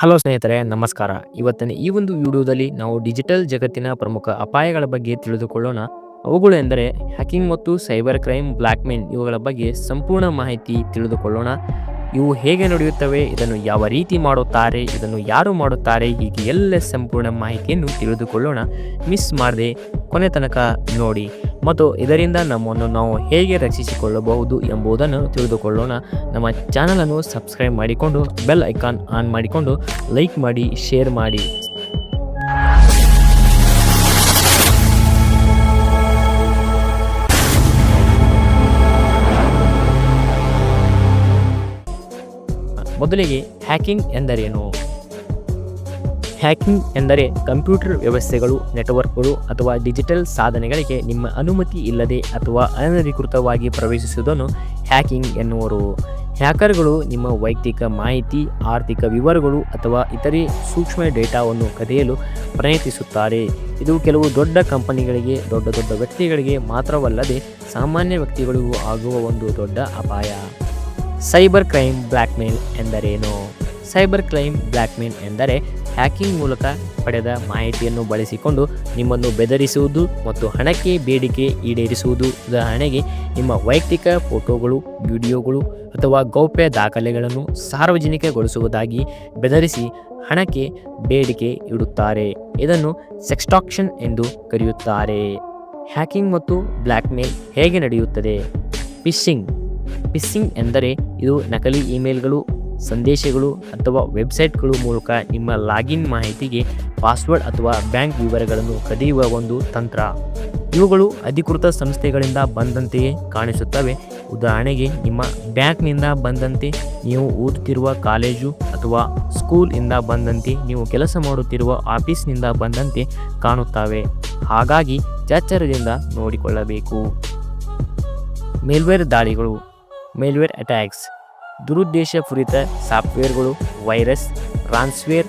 Hello ಸ್ನೇಹಿತರೆ, ನಮಸ್ಕಾರ. ಇವತ್ತಿನ ಈ ಒಂದು ವಿಡಿಯೋದಲ್ಲಿ ನಾವು ಡಿಜಿಟಲ್ ಜಗತ್ತಿನ ಪ್ರಮುಖ ಅಪಾಯಗಳ ಬಗ್ಗೆ ತಿಳಿದುಕೊಳ್ಳೋಣ. ಅವುಗಳು ಎಂದರೆ ಹ್ಯಾಕಿಂಗ್ ಮತ್ತು ಸೈಬರ್ ಕ್ರೈಮ್ ಬ್ಲ್ಯಾಕ್ಮೇಲ್ ಇವುಗಳ ಬಗ್ಗೆ ಸಂಪೂರ್ಣ ಮಾಹಿತಿ ತಿಳಿದುಕೊಳ್ಳೋಣ. ಇವು ಹೇಗೆ ನಡೆಯುತ್ತವೆ, ಇದನ್ನು ಯಾವ ರೀತಿ ಮಾಡುತ್ತಾರೆ, ಇದನ್ನು ಯಾರು ಮಾಡುತ್ತಾರೆ, ಹೀಗೆ ಎಲ್ಲ ಸಂಪೂರ್ಣ ಮಾಹಿತಿಯನ್ನು ತಿಳಿದುಕೊಳ್ಳೋಣ. ಮಿಸ್ ಮಾಡದೆ ಕೊನೆ ತನಕ ನೋಡಿ. ಮತ್ತು ಇದರಿಂದ ನಮ್ಮನ್ನು ನಾವು ಹೇಗೆ ರಕ್ಷಿಸಿಕೊಳ್ಳಬಹುದು ಎಂಬುದನ್ನು ತಿಳಿದುಕೊಳ್ಳೋಣ. ನಮ್ಮ ಚಾನಲನ್ನು ಸಬ್ಸ್ಕ್ರೈಬ್ ಮಾಡಿಕೊಂಡು, ಬೆಲ್ ಐಕಾನ್ ಆನ್ ಮಾಡಿಕೊಂಡು, ಲೈಕ್ ಮಾಡಿ, ಶೇರ್ ಮಾಡಿ. ಮೊದಲಿಗೆ ಹ್ಯಾಕಿಂಗ್ ಎಂದರೇನು? ಹ್ಯಾಕಿಂಗ್ ಎಂದರೆ ಕಂಪ್ಯೂಟರ್ ವ್ಯವಸ್ಥೆಗಳು, ನೆಟ್ವರ್ಕ್ಗಳು ಅಥವಾ ಡಿಜಿಟಲ್ ಸಾಧನೆಗಳಿಗೆ ನಿಮ್ಮ ಅನುಮತಿ ಇಲ್ಲದೆ ಅಥವಾ ಅನಧಿಕೃತವಾಗಿ ಪ್ರವೇಶಿಸುವುದನ್ನು ಹ್ಯಾಕಿಂಗ್ ಎನ್ನುವರು. ಹ್ಯಾಕರ್ಗಳು ನಿಮ್ಮ ವೈಯಕ್ತಿಕ ಮಾಹಿತಿ, ಆರ್ಥಿಕ ವಿವರಗಳು ಅಥವಾ ಇತರೆ ಸೂಕ್ಷ್ಮ ಡೇಟಾವನ್ನು ಕದಿಯಲು ಪ್ರಯತ್ನಿಸುತ್ತಾರೆ. ಇದು ಕೆಲವು ದೊಡ್ಡ ಕಂಪನಿಗಳಿಗೆ, ದೊಡ್ಡ ದೊಡ್ಡ ವ್ಯಕ್ತಿಗಳಿಗೆ ಮಾತ್ರವಲ್ಲದೆ ಸಾಮಾನ್ಯ ವ್ಯಕ್ತಿಗಳಿಗೂ ಆಗುವ ಒಂದು ದೊಡ್ಡ ಅಪಾಯ. ಸೈಬರ್ ಕ್ರೈಮ್ ಬ್ಲ್ಯಾಕ್ಮೇಲ್ ಎಂದರೇನು? ಸೈಬರ್ ಕ್ರೈಮ್ ಬ್ಲ್ಯಾಕ್ಮೇಲ್ ಎಂದರೆ ಹ್ಯಾಕಿಂಗ್ ಮೂಲಕ ಪಡೆದ ಮಾಹಿತಿಯನ್ನು ಬಳಸಿಕೊಂಡು ನಿಮ್ಮನ್ನು ಬೆದರಿಸುವುದು ಮತ್ತು ಹಣಕ್ಕೆ ಬೇಡಿಕೆ ಈಡೇರಿಸುವುದು. ಉದಾಹರಣೆಗೆ, ನಿಮ್ಮ ವೈಯಕ್ತಿಕ ಫೋಟೋಗಳು, ವಿಡಿಯೋಗಳು ಅಥವಾ ಗೌಪ್ಯ ದಾಖಲೆಗಳನ್ನು ಸಾರ್ವಜನಿಕಗೊಳಿಸುವುದಾಗಿ ಬೆದರಿಸಿ ಹಣಕ್ಕೆ ಬೇಡಿಕೆ ಇಡುತ್ತಾರೆ. ಇದನ್ನು ಸೆಕ್ಸ್ಟಾಕ್ಷನ್ ಎಂದು ಕರೆಯುತ್ತಾರೆ. ಹ್ಯಾಕಿಂಗ್ ಮತ್ತು ಬ್ಲ್ಯಾಕ್ಮೇಲ್ ಹೇಗೆ ನಡೆಯುತ್ತದೆ? ಫಿಶಿಂಗ್. ಫಿಶಿಂಗ್ ಎಂದರೆ ಇದು ನಕಲಿ ಇಮೇಲ್ಗಳು ಸಂದೇಶಗಳು ಅಥವಾ ವೆಬ್ಸೈಟ್ಗಳು ಮೂಲಕ ನಿಮ್ಮ ಲಾಗಿನ್ ಮಾಹಿತಿಗೆ ಪಾಸ್ವರ್ಡ್ ಅಥವಾ ಬ್ಯಾಂಕ್ ವಿವರಗಳನ್ನು ಕದಿಯುವ ಒಂದು ತಂತ್ರ. ಇವುಗಳು ಅಧಿಕೃತ ಸಂಸ್ಥೆಗಳಿಂದ ಬಂದಂತೆಯೇ ಕಾಣಿಸುತ್ತವೆ. ಉದಾಹರಣೆಗೆ, ನಿಮ್ಮ ಬ್ಯಾಂಕ್ನಿಂದ ಬಂದಂತೆ ನೀವು ಓದುತ್ತಿರುವ ಕಾಲೇಜು ಅಥವಾ ಸ್ಕೂಲಿಂದ ಬಂದಂತೆ ನೀವು ಕೆಲಸ ಮಾಡುತ್ತಿರುವ ಆಫೀಸ್ನಿಂದ ಬಂದಂತೆ ಕಾಣುತ್ತವೆ. ಹಾಗಾಗಿ ಎಚ್ಚರದಿಂದ ನೋಡಿಕೊಳ್ಳಬೇಕು. ಮೇಲ್ವೇರ್ ದಾಳಿಗಳು, ಮೇಲ್ವೇರ್ ಅಟ್ಯಾಕ್ಸ್. ದುರುದ್ದೇಶಪೂರಿತ ಸಾಫ್ಟ್ವೇರ್ಗಳು, ವೈರಸ್, ರಾನ್ಸ್ವೇರ್,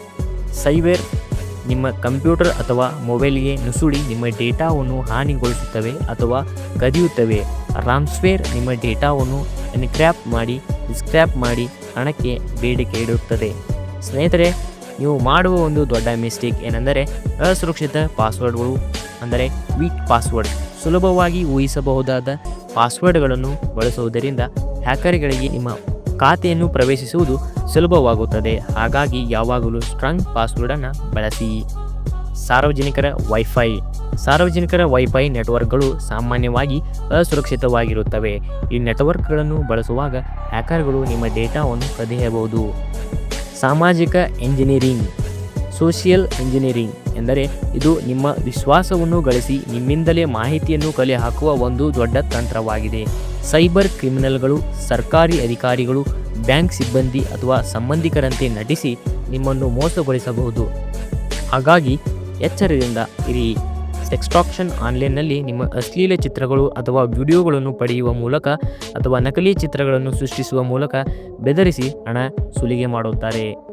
ಸೈವೇರ್, ನಿಮ್ಮ ಕಂಪ್ಯೂಟರ್ ಅಥವಾ ಮೊಬೈಲ್ಗೆ ನುಸುಳಿ ನಿಮ್ಮ ಡೇಟಾವನ್ನು ಹಾನಿಗೊಳಿಸುತ್ತವೆ ಅಥವಾ ಕದಿಯುತ್ತವೆ. ರಾಮ್ಸ್ವೇರ್ ನಿಮ್ಮ ಡೇಟಾವನ್ನು ಎನ್ಕ್ರ್ಯಾಪ್ ಮಾಡಿ, ಡಿಸ್ಕ್ರ್ಯಾಪ್ ಮಾಡಿ ಹಣಕ್ಕೆ ಬೇಡಿಕೆ ಇಡುತ್ತದೆ. ಸ್ನೇಹಿತರೆ, ನೀವು ಮಾಡುವ ಒಂದು ದೊಡ್ಡ ಮಿಸ್ಟೇಕ್ ಏನೆಂದರೆ ಅಸುರಕ್ಷಿತ ಪಾಸ್ವರ್ಡ್ಗಳು, ಅಂದರೆ ವೀಕ್ ಪಾಸ್ವರ್ಡ್, ಸುಲಭವಾಗಿ ಊಹಿಸಬಹುದಾದ ಪಾಸ್ವರ್ಡ್ಗಳನ್ನು ಬಳಸುವುದರಿಂದ ಹ್ಯಾಕರ್ಗಳಿಗೆ ನಿಮ್ಮ ಖಾತೆಯನ್ನು ಪ್ರವೇಶಿಸುವುದು ಸುಲಭವಾಗುತ್ತದೆ. ಹಾಗಾಗಿ ಯಾವಾಗಲೂ ಸ್ಟ್ರಾಂಗ್ ಪಾಸ್ವರ್ಡನ್ನು ಬಳಸಿ. ಸಾರ್ವಜನಿಕರ ವೈಫೈ ಸಾರ್ವಜನಿಕರ ವೈಫೈ ನೆಟ್ವರ್ಕ್ಗಳು ಸಾಮಾನ್ಯವಾಗಿ ಅಸುರಕ್ಷಿತವಾಗಿರುತ್ತವೆ. ಈ ನೆಟ್ವರ್ಕ್ಗಳನ್ನು ಬಳಸುವಾಗ ಹ್ಯಾಕರ್ಗಳು ನಿಮ್ಮ ಡೇಟಾವನ್ನು ಕದಿಯಬಹುದು. ಸಾಮಾಜಿಕ ಇಂಜಿನಿಯರಿಂಗ್ ಸೋಷಿಯಲ್ ಎಂಜಿನಿಯರಿಂಗ್. ಎಂದರೆ ಇದು ನಿಮ್ಮ ವಿಶ್ವಾಸವನ್ನು ಗಳಿಸಿ ನಿಮ್ಮಿಂದಲೇ ಮಾಹಿತಿಯನ್ನು ಕಲೆ ಹಾಕುವ ಒಂದು ದೊಡ್ಡ ತಂತ್ರವಾಗಿದೆ. ಸೈಬರ್ ಕ್ರಿಮಿನಲ್ಗಳು, ಸರ್ಕಾರಿ ಅಧಿಕಾರಿಗಳು, ಬ್ಯಾಂಕ್ ಸಿಬ್ಬಂದಿ ಅಥವಾ ಸಂಬಂಧಿಕರಂತೆ ನಟಿಸಿ ನಿಮ್ಮನ್ನು ಮೋಸಗೊಳಿಸಬಹುದು. ಹಾಗಾಗಿ ಎಚ್ಚರದಿಂದ ಇರಿ. ಸೆಕ್ಸ್ಟಾಕ್ಷನ್ ಆನ್ಲೈನ್ನಲ್ಲಿ ನಿಮ್ಮ ಅಶ್ಲೀಲ ಚಿತ್ರಗಳು ಅಥವಾ ವಿಡಿಯೋಗಳನ್ನು ಪಡೆಯುವ ಮೂಲಕ ಅಥವಾ ನಕಲಿ ಚಿತ್ರಗಳನ್ನು ಸೃಷ್ಟಿಸುವ ಮೂಲಕ ಬೆದರಿಸಿ ಹಣ ಸುಲಿಗೆ ಮಾಡುತ್ತಾರೆ.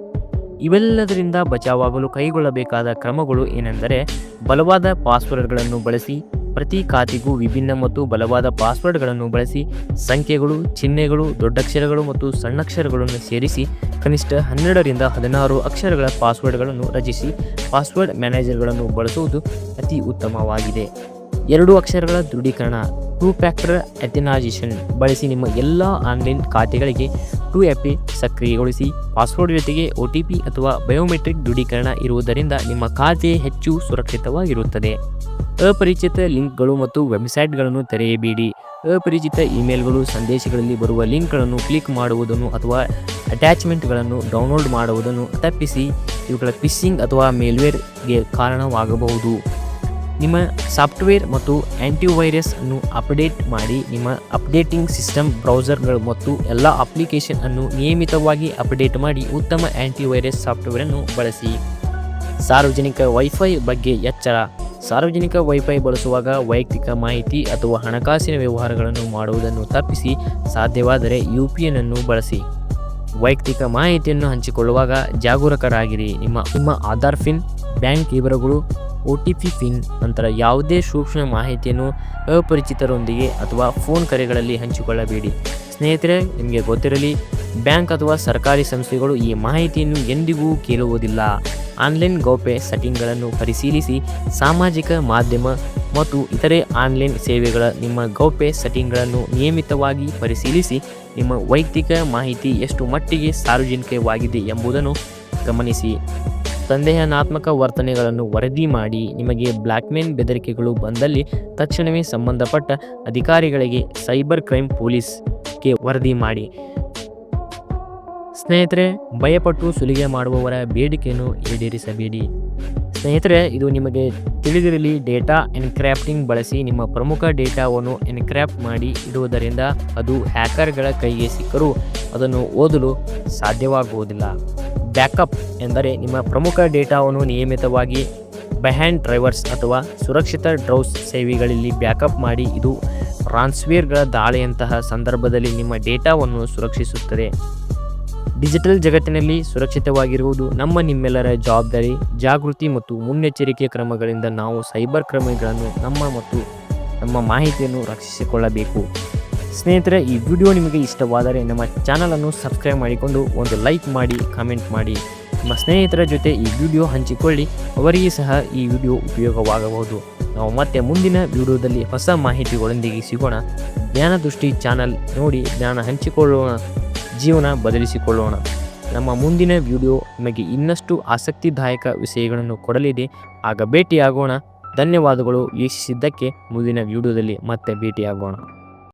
ಇವೆಲ್ಲದರಿಂದ ಬಚಾವಾಗಲು ಕೈಗೊಳ್ಳಬೇಕಾದ ಕ್ರಮಗಳು ಏನೆಂದರೆ ಬಲವಾದ ಪಾಸ್ವರ್ಡ್ಗಳನ್ನು ಬಳಸಿ, ಪ್ರತಿ ಖಾತೆಗೂ ವಿಭಿನ್ನ ಮತ್ತು ಬಲವಾದ ಪಾಸ್ವರ್ಡ್ಗಳನ್ನು ಬಳಸಿ, ಸಂಖ್ಯೆಗಳು, ಚಿಹ್ನೆಗಳು ದೊಡ್ಡಕ್ಷರಗಳು ಮತ್ತು ಸಣ್ಣಕ್ಷರಗಳನ್ನು ಸೇರಿಸಿ, ಕನಿಷ್ಠ ಹನ್ನೆರಡರಿಂದ ಹದಿನಾರು ಅಕ್ಷರಗಳ ಪಾಸ್ವರ್ಡ್ಗಳನ್ನು ರಚಿಸಿ, ಪಾಸ್ವರ್ಡ್ ಮ್ಯಾನೇಜರ್ಗಳನ್ನು ಬಳಸುವುದು ಅತಿ ಉತ್ತಮವಾಗಿದೆ. ಎರಡು ಅಕ್ಷರಗಳ ದೃಢೀಕರಣ, ಟೂ ಫ್ಯಾಕ್ಟರ್ ಅಥೆನೈಸೇಷನ್ ಬಳಸಿ ನಿಮ್ಮ ಎಲ್ಲ ಆನ್ಲೈನ್ ಖಾತೆಗಳಿಗೆ ಟೂ ಎಪಿ ಸಕ್ರಿಯಗೊಳಿಸಿ ಪಾಸ್ವರ್ಡ್ ಜೊತೆಗೆ ಒ ಟಿ ಪಿ ಅಥವಾ ಬಯೋಮೆಟ್ರಿಕ್ ದೃಢೀಕರಣ ಇರುವುದರಿಂದ ನಿಮ್ಮ ಖಾತೆ ಹೆಚ್ಚು ಸುರಕ್ಷಿತವಾಗಿರುತ್ತದೆ. ಅಪರಿಚಿತ ಲಿಂಕ್ಗಳು ಮತ್ತು ವೆಬ್ಸೈಟ್ಗಳನ್ನು ತೆರೆಯಬೇಡಿ. ಅಪರಿಚಿತ ಇಮೇಲ್ಗಳು, ಸಂದೇಶಗಳಲ್ಲಿ ಬರುವ ಲಿಂಕ್ಗಳನ್ನು ಕ್ಲಿಕ್ ಮಾಡುವುದನ್ನು ಅಥವಾ ಅಟ್ಯಾಚ್ಮೆಂಟ್ಗಳನ್ನು ಡೌನ್ಲೋಡ್ ಮಾಡುವುದನ್ನು ತಪ್ಪಿಸಿ ಇವುಗಳ ಫಿಶಿಂಗ್ ಅಥವಾ ಮೇಲ್ವೇರ್ಗೆ ಕಾರಣವಾಗಬಹುದು. ನಿಮ್ಮ ಸಾಫ್ಟ್ವೇರ್ ಮತ್ತು ಆ್ಯಂಟಿವೈರಸ್ ಅನ್ನು ಅಪ್ಡೇಟ್ ಮಾಡಿ ನಿಮ್ಮ ಅಪ್ಡೇಟಿಂಗ್ ಸಿಸ್ಟಮ್ ಬ್ರೌಸರ್ಗಳು ಮತ್ತು ಎಲ್ಲ ಅಪ್ಲಿಕೇಶನ್ ಅನ್ನು ನಿಯಮಿತವಾಗಿ ಅಪ್ಡೇಟ್ ಮಾಡಿ ಉತ್ತಮ ಆ್ಯಂಟಿವೈರಸ್ ಸಾಫ್ಟ್ವೇರನ್ನು ಬಳಸಿ. ಸಾರ್ವಜನಿಕ ವೈಫೈ ಬಗ್ಗೆ ಎಚ್ಚರ. ಸಾರ್ವಜನಿಕ ವೈಫೈ ಬಳಸುವಾಗ ವೈಯಕ್ತಿಕ ಮಾಹಿತಿ ಅಥವಾ ಹಣಕಾಸಿನ ವ್ಯವಹಾರಗಳನ್ನು ಮಾಡುವುದನ್ನು ತಪ್ಪಿಸಿ ಸಾಧ್ಯವಾದರೆ ಯು ಪಿ ಎನ್ ಅನ್ನು ಬಳಸಿ. ವೈಯಕ್ತಿಕ ಮಾಹಿತಿಯನ್ನು ಹಂಚಿಕೊಳ್ಳುವಾಗ ಜಾಗರೂಕರಾಗಿರಿ. ನಿಮ್ಮ ನಿಮ್ಮ ಆಧಾರ್ ಫಿನ್ ಬ್ಯಾಂಕ್ ವಿವರಗಳು ಒ ಟಿ ಪಿ ಪಿನ್ ನಂತರ ಯಾವುದೇ ಸೂಕ್ಷ್ಮ ಮಾಹಿತಿಯನ್ನು ಅಪರಿಚಿತರೊಂದಿಗೆ ಅಥವಾ ಫೋನ್ ಕರೆಗಳಲ್ಲಿ ಹಂಚಿಕೊಳ್ಳಬೇಡಿ. ಸ್ನೇಹಿತರೆ, ನಿಮಗೆ ಗೊತ್ತಿರಲಿ, ಬ್ಯಾಂಕ್ ಅಥವಾ ಸರ್ಕಾರಿ ಸಂಸ್ಥೆಗಳು ಈ ಮಾಹಿತಿಯನ್ನು ಎಂದಿಗೂ ಕೇಳುವುದಿಲ್ಲ. ಆನ್ಲೈನ್ ಗೌಪ್ಯ ಸೆಟ್ಟಿಂಗ್ಗಳನ್ನು ಪರಿಶೀಲಿಸಿ ಸಾಮಾಜಿಕ ಮಾಧ್ಯಮ ಮತ್ತು ಇತರೆ ಆನ್ಲೈನ್ ಸೇವೆಗಳ ನಿಮ್ಮ ಗೌಪ್ಯ ಸೆಟ್ಟಿಂಗ್ಗಳನ್ನು ನಿಯಮಿತವಾಗಿ ಪರಿಶೀಲಿಸಿ ನಿಮ್ಮ ವೈಯಕ್ತಿಕ ಮಾಹಿತಿ ಎಷ್ಟು ಮಟ್ಟಿಗೆ ಸಾರ್ವಜನಿಕವಾಗಿದೆ ಎಂಬುದನ್ನು ಗಮನಿಸಿ. ಸಂದೇಹನಾತ್ಮಕ ವರ್ತನೆಗಳನ್ನು ವರದಿ ಮಾಡಿ ನಿಮಗೆ ಬ್ಲ್ಯಾಕ್ಮೇಲ್ ಬೆದರಿಕೆಗಳು ಬಂದಲ್ಲಿ ತಕ್ಷಣವೇ ಸಂಬಂಧಪಟ್ಟ ಅಧಿಕಾರಿಗಳಿಗೆ ಸೈಬರ್ ಕ್ರೈಮ್ ಪೊಲೀಸ್ಗೆ ವರದಿ ಮಾಡಿ. ಸ್ನೇಹಿತರೆ, ಭಯಪಟ್ಟು ಸುಲಿಗೆ ಮಾಡುವವರ ಬೇಡಿಕೆಯನ್ನು ಈಡೇರಿಸಬೇಡಿ. ಸ್ನೇಹಿತರೆ, ಇದು ನಿಮಗೆ ತಿಳಿದಿರಲಿ, ಡೇಟಾ ಎನ್ಕ್ರಾಫ್ಟಿಂಗ್ ಬಳಸಿ ನಿಮ್ಮ ಪ್ರಮುಖ ಡೇಟಾವನ್ನು ಎನ್ಕ್ರಾಫ್ಟ್ ಮಾಡಿ ಇಡುವುದರಿಂದ ಅದು ಹ್ಯಾಕರ್ಗಳ ಕೈಗೆ ಸಿಕ್ಕರೂ ಅದನ್ನು ಓದಲು ಸಾಧ್ಯವಾಗುವುದಿಲ್ಲ. ಬ್ಯಾಕಪ್ ಎಂದರೆ ನಿಮ್ಮ ಪ್ರಮುಖ ಡೇಟಾವನ್ನು ನಿಯಮಿತವಾಗಿ ಬೆಹ್ಯಾಂಡ್ ಡ್ರೈವರ್ಸ್ ಅಥವಾ ಸುರಕ್ಷಿತ ಡ್ರೌಸ್ ಸೇವೆಗಳಲ್ಲಿ ಬ್ಯಾಕಪ್ ಮಾಡಿ ಇದು ರಾನ್ಸ್ವೇರ್ಗಳ ದಾಳಿಯಂತಹ ಸಂದರ್ಭದಲ್ಲಿ ನಿಮ್ಮ ಡೇಟಾವನ್ನು ಸುರಕ್ಷಿಸುತ್ತದೆ. ಡಿಜಿಟಲ್ ಜಗತ್ತಿನಲ್ಲಿ ಸುರಕ್ಷಿತವಾಗಿರುವುದು ನಮ್ಮ ನಿಮ್ಮೆಲ್ಲರ ಜವಾಬ್ದಾರಿ. ಜಾಗೃತಿ ಮತ್ತು ಮುನ್ನೆಚ್ಚರಿಕೆ ಕ್ರಮಗಳಿಂದ ನಾವು ಸೈಬರ್ ಕ್ರಮಗಳನ್ನು ನಮ್ಮ ಮತ್ತು ನಮ್ಮ ಮಾಹಿತಿಯನ್ನು ರಕ್ಷಿಸಿಕೊಳ್ಳಬೇಕು. ಸ್ನೇಹಿತರೆ, ಈ ವಿಡಿಯೋ ನಿಮಗೆ ಇಷ್ಟವಾದರೆ ನಮ್ಮ ಚಾನಲನ್ನು ಸಬ್ಸ್ಕ್ರೈಬ್ ಮಾಡಿಕೊಂಡು ಒಂದು ಲೈಕ್ ಮಾಡಿ, ಕಾಮೆಂಟ್ ಮಾಡಿ. ನಿಮ್ಮ ಸ್ನೇಹಿತರ ಜೊತೆ ಈ ವಿಡಿಯೋ ಹಂಚಿಕೊಳ್ಳಿ, ಅವರಿಗೆ ಸಹ ಈ ವಿಡಿಯೋ ಉಪಯೋಗವಾಗಬಹುದು. ನಾವು ಮತ್ತೆ ಮುಂದಿನ ವಿಡಿಯೋದಲ್ಲಿ ಹೊಸ ಮಾಹಿತಿಗಳೊಂದಿಗೆ ಸಿಗೋಣ. ಜ್ಞಾನದೃಷ್ಟಿ ಚಾನಲ್ ನೋಡಿ, ಜ್ಞಾನ ಹಂಚಿಕೊಳ್ಳೋಣ, ಜೀವನ ಬದಲಿಸಿಕೊಳ್ಳೋಣ. ನಮ್ಮ ಮುಂದಿನ ವಿಡಿಯೋ ನಿಮಗೆ ಇನ್ನಷ್ಟು ಆಸಕ್ತಿದಾಯಕ ವಿಷಯಗಳನ್ನು ಕೊಡಲಿದೆ. ಆಗ ಭೇಟಿಯಾಗೋಣ. ಧನ್ಯವಾದಗಳು. ವೀಕ್ಷಿಸಿದ್ದಕ್ಕೆ ಮುಂದಿನ ವಿಡಿಯೋದಲ್ಲಿ ಮತ್ತೆ ಭೇಟಿಯಾಗೋಣ.